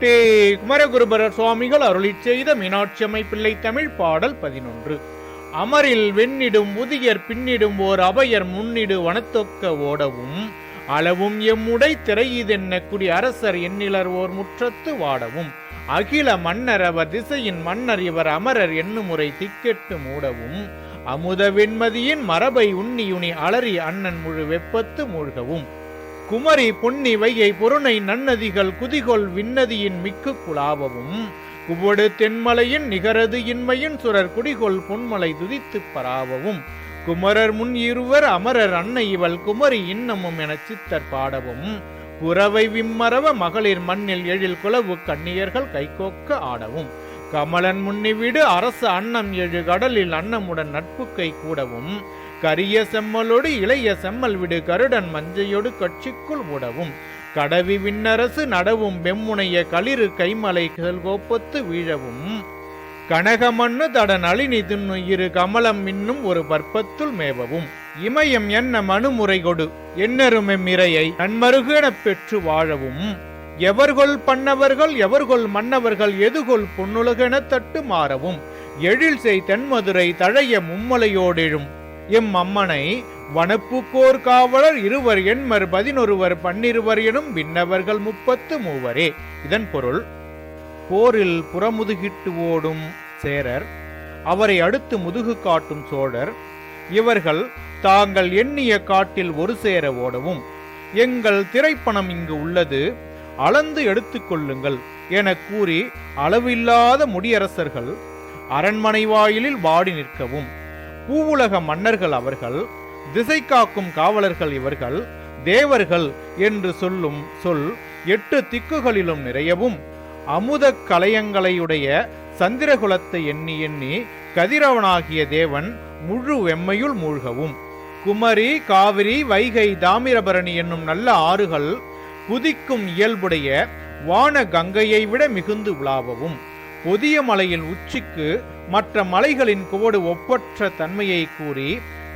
தென்னாட்டுடைய குமரகுருபர சுவாமிகள் அருளி செய்த மீனாட்சி பிள்ளை தமிழ் பாடல் பதினொன்று. அமரில் வெண்ணிடும் முதியர் பின்னிடும் ஓர் அபயர் முன்னிடு வனத்தொக்க ஓடவும். அளவும் எம்முடை திரையுதென்ன குடி அரசர் எண்ணிலர் ஓர் முற்றத்து வாடவும். அகில மன்னர் அவர் திசையின் மன்னர் இவர் அமரர் எண்ணுமுறை திக்கெட்டு மூடவும். அமுத வெண்மதியின் மரபை உண்ணியுனி அலறி அண்ணன் முழு வெப்பத்து மூழ்கவும். குமரி பொன்னி வையை பொருணை நன்னதிகள் குதிகொள் விண்ணதியின் மிக்கு குலாவவும் குவடு தென்மலையின் நிகரது இன்மையின் சுரர் குடிகொள் பொன்மலை துதித்துப் பராவவும் குமரர் முன் இருவர் அமரர் அன்னை இவள் குமரி இன்னமும் எனச் சித்தர் பாடவும். புறவை விம்மரவ மகளிர் மண்ணில் எழில் குலவு கண்ணியர்கள் கைகோக்க ஆடவும். கமலன் முன்னிவிடு அரசு அன்னம் எழு கடலில் அன்னமுடன் நட்புக்கை கூடவும். கரிய செம்மலோடு இளைய செம்மல் விடு கருடன் மஞ்சையொடு கட்சிக்குள் உடவும். கடவி விண்ணரசு நடவும் வெம்முனைய களிறு கைமலை கோப்பத்து வீழவும். கனகமண்ணு தட நளினி தின்னு இரு கமலம் இன்னும் ஒரு பற்பத்துள் மேவவும். இமயம் என்ன மனுமுறை கொடு எண்ணருமெம் இறையை நன்மருகெனப் பெற்று வாழவும். எவர்கொள் பண்ணவர்கள் எவர்கொள் மன்னவர்கள் எதுகொள் பொன்னுலகென தட்டு மாறவும். எழில் செய் தென்மதுரை தழைய மும்மலையோடெழும். எம் அம்மனை வனப்புக்கோர் காவலர் இருவர் எண்மர் பதினொருவர் பன்னிருவர் எனும் விண்ணவர்கள் முப்பத்து மூவரே. இதன் பொருள் போரில் புறமுதுகிட்டு ஓடும் சேரர் அவரை அடுத்து முதுகு காட்டும் சோழர் இவர்கள் தாங்கள் எண்ணிய காட்டில் ஒரு சேர ஓடவும் எங்கள் திரைப்பணம் இங்கு உள்ளது அளந்து எடுத்துக்கொள்ளுங்கள் என கூறி அளவில்லாத முடியரசர்கள் அரண்மனை வாயிலில் வாடி நிற்கவும். பூவுலக மன்னர்கள் அவர்கள் திசை காக்கும் காவலர்கள் இவர்கள் தேவர்கள் என்று சொல்லும் சொல் எட்டு திக்குகளிலும் நிறையவும் அமுத கலையங்களையுடைய சந்திரகுலத்தை எண்ணி எண்ணி கதிரவனாகிய தேவன் முழு வெம்மையுள் மூழ்கவும். குமரி காவிரி வைகை தாமிரபரணி என்னும் நல்ல ஆறுகள் குதிக்கும் இயல்புடைய வான கங்கையை விட மிகுந்து உலாவவும். புதிய மலையின் உச்சிக்கு மற்ற மலைகளின் குவடு ஒப்பற்ற தன்மையை கூறி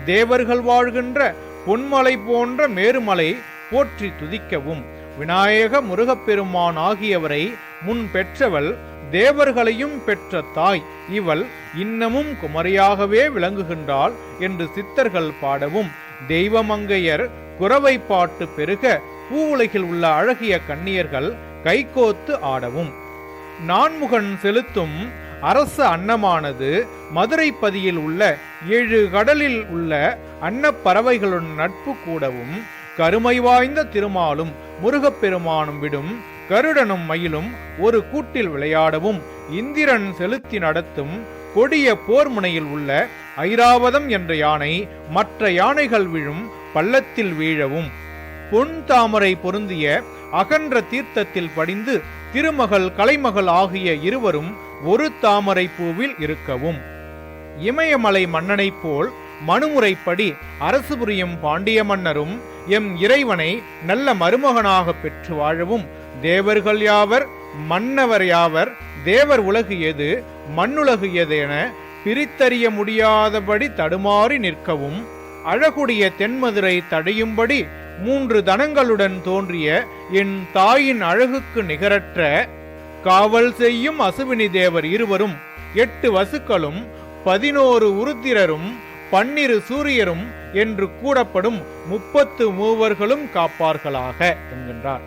தேவர்கள் வாழ்கின்ற பொன்மலை போன்ற மேருமலை போற்றி துதிக்கவும். விநாயக முருகப்பெருமான் ஆகியவரை முன் பெற்றவள் தேவர்களையும் பெற்ற தாய். இவள் இன்னமும் குமரியாகவே விளங்குகின்றாள் என்று சித்தர்கள் பாடவும். தெய்வமங்கையர் குறவை பாட்டு பெருக பூவுலகில் உள்ள அழகிய கன்னியர்கள் கைகோத்து ஆடவும். நான்முகன் செலுத்தும் அரச அன்னமானது மதுரை பதியில் உள்ள ஏழு கடலில் உள்ள அன்னப்பறவைகளுடன் நட்பு கூடவும் கருமை வாய்ந்த திருமாலும் முருகப்பெருமானும் விடும் கருடனும் மயிலும் ஒரு கூட்டில் விளையாடவும் இந்திரன் செலுத்தி நடத்தும் கொடிய போர் முனையில் உள்ள ஐராவதம் என்ற யானை மற்ற யானைகள் விழும் பள்ளத்தில் வீழவும். பொன் தாமரை பொருந்திய அகன்ற தீர்த்தத்தில் படிந்து திருமகள் கலைமகள் ஆகிய இருவரும் ஒரு தாமரை பூவில் இருக்கவும். இமயமலை மன்னனைப் போல் மனுமுறைப்படி அரசு புரியும் பாண்டிய மன்னரும் எம் இறைவனை நல்ல மருமகனாக பெற்று வாழவும் தேவர்கள் யாவர் மன்னவர் யாவர் தேவர் உலகு எது மண்ணுலகு எது என பிரித்தறிய முடியாதபடி தடுமாறி நிற்கவும் அழகுடைய தென்மதுரை தடையும்படி மூன்று தனங்களுடன் தோன்றிய என் தாயின் அழகுக்கு நிகரற்ற காவல் செய்யும் அசுவினி தேவர் இருவரும் எட்டு வசுக்களும் பதினோரு உருத்திரரும் பன்னிரு சூரியரும் என்று கூறப்படும் முப்பத்து மூவர்களும் காப்பார்களாக என்கின்றார்.